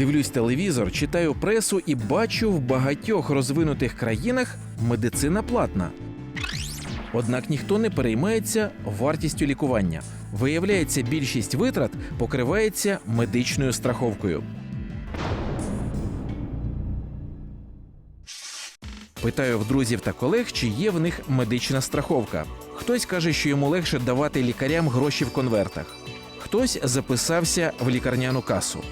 Дивлюсь телевізор, читаю пресу і бачу в багатьох розвинутих країнах медицина платна. Однак ніхто не переймається вартістю лікування. Виявляється, більшість витрат покривається медичною страховкою. Питаю в друзів та колег, чи є в них медична страховка. Хтось каже, що йому легше давати лікарям гроші в конвертах. Хтось записався в лікарняну касу.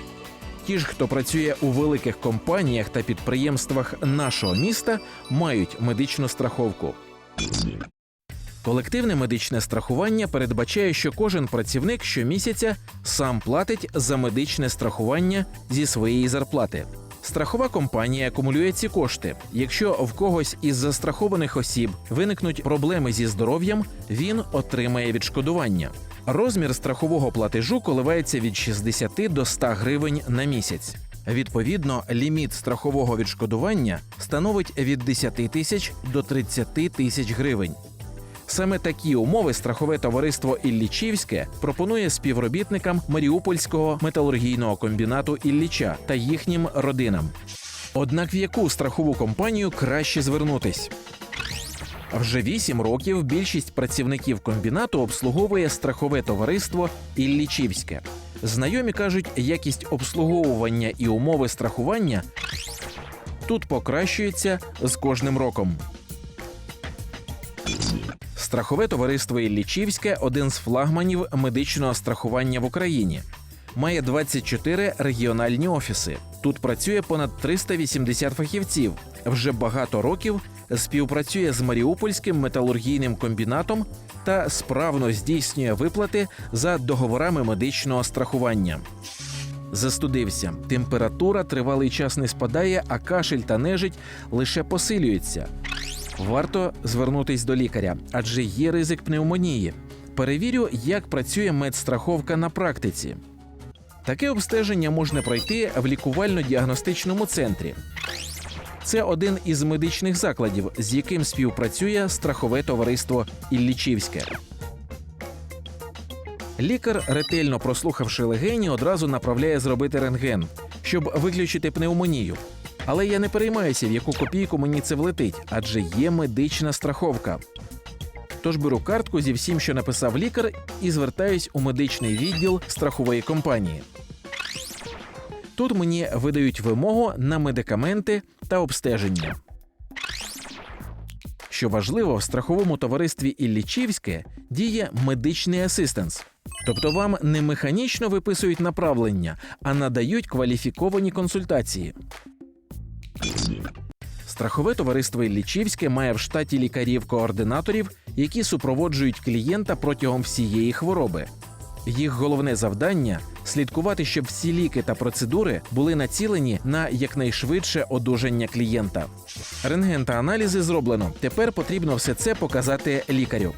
Ті ж, хто працює у великих компаніях та підприємствах нашого міста, мають медичну страховку. Колективне медичне страхування передбачає, що кожен працівник щомісяця сам платить за медичне страхування зі своєї зарплати. Страхова компанія акумулює ці кошти. Якщо в когось із застрахованих осіб виникнуть проблеми зі здоров'ям, він отримає відшкодування. Розмір страхового платежу коливається від 60 до 100 гривень на місяць. Відповідно, ліміт страхового відшкодування становить від 10 тисяч до 30 тисяч гривень. Саме такі умови страхове товариство Іллічівське пропонує співробітникам Маріупольського металургійного комбінату Ілліча та їхнім родинам. Однак в яку страхову компанію краще звернутись? Вже вісім років більшість працівників комбінату обслуговує страхове товариство Іллічівське. Знайомі кажуть, якість обслуговування і умови страхування тут покращується з кожним роком. Страхове товариство Іллічівське один з флагманів медичного страхування в Україні. Має 24 регіональні офіси. Тут працює понад 380 фахівців. Вже багато років співпрацює з Маріупольським металургійним комбінатом та справно здійснює виплати за договорами медичного страхування. Застудився. Температура тривалий час не спадає, а кашель та нежить лише посилюються. Варто звернутись до лікаря, адже є ризик пневмонії. Перевірю, як працює медстраховка на практиці. Таке обстеження можна пройти в лікувально-діагностичному центрі. Це один із медичних закладів, з яким співпрацює страхове товариство Іллічівське. Лікар, ретельно прослухавши легені, одразу направляє зробити рентген, щоб виключити пневмонію. Але я не переймаюся, в яку копійку мені це влетить, адже є медична страховка. Тож беру картку зі всім, що написав лікар, і звертаюсь у медичний відділ страхової компанії. Тут мені видають вимогу на медикаменти та обстеження. Що важливо, в страховому товаристві Іллічівське діє медичний асистенс. Тобто вам не механічно виписують направлення, а надають кваліфіковані консультації. Страхове товариство Іллічівське має в штаті лікарів-координаторів, які супроводжують клієнта протягом всієї хвороби. Їх головне завдання слідкувати, щоб всі ліки та процедури були націлені на якнайшвидше одужання клієнта. Рентген та аналізи зроблено. Тепер потрібно все це показати лікарю.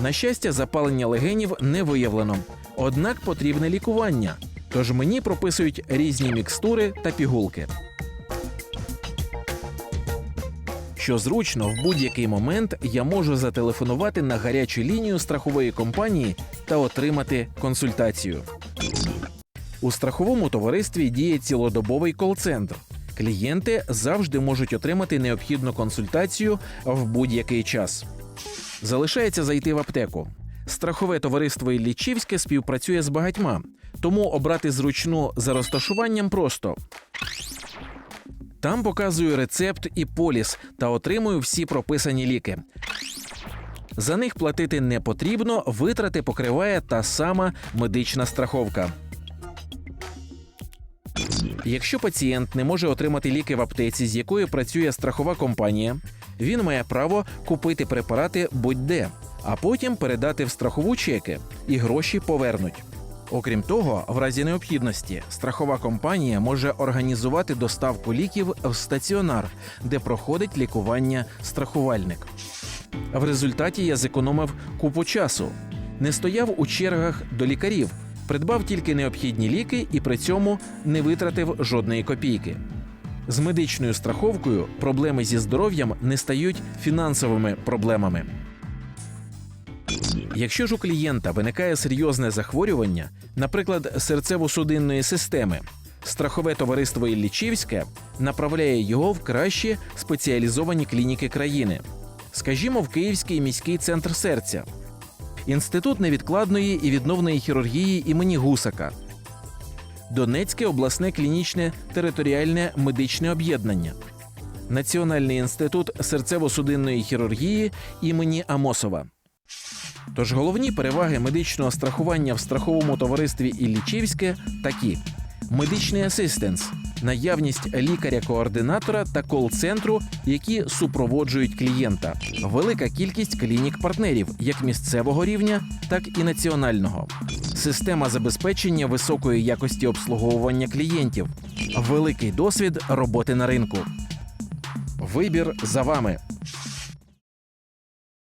На щастя, запалення легенів не виявлено. Однак потрібне лікування. Тож мені прописують різні мікстури та пігулки. Що зручно, в будь-який момент я можу зателефонувати на гарячу лінію страхової компанії та отримати консультацію. У страховому товаристві діє цілодобовий кол-центр. Клієнти завжди можуть отримати необхідну консультацію в будь-який час. Залишається зайти в аптеку. Страхове товариство Іллічівське співпрацює з багатьма, тому обрати зручну за розташуванням просто. Там показую рецепт і поліс та отримую всі прописані ліки. За них платити не потрібно, витрати покриває та сама медична страховка. Якщо пацієнт не може отримати ліки в аптеці, з якою працює страхова компанія, він має право купити препарати будь-де, а потім передати в страхову чеки і гроші повернуть. Окрім того, в разі необхідності страхова компанія може організувати доставку ліків в стаціонар, де проходить лікування страхувальник. В результаті я зекономив купу часу, не стояв у чергах до лікарів, придбав тільки необхідні ліки і при цьому не витратив жодної копійки. З медичною страховкою проблеми зі здоров'ям не стають фінансовими проблемами. Якщо ж у клієнта виникає серйозне захворювання, наприклад, серцево-судинної системи, страхове товариство Іллічівське направляє його в кращі спеціалізовані клініки країни, скажімо, в Київський міський центр серця, Інститут невідкладної і відновної хірургії імені Гусака, Донецьке обласне клінічне територіальне медичне об'єднання, Національний інститут серцево-судинної хірургії імені Амосова. Тож головні переваги медичного страхування в страховому товаристві Іллічівське такі: медичний асистенс, наявність лікаря-координатора та кол-центру, які супроводжують клієнта, велика кількість клінік-партнерів як місцевого рівня, так і національного, система забезпечення високої якості обслуговування клієнтів, великий досвід роботи на ринку. Вибір за вами.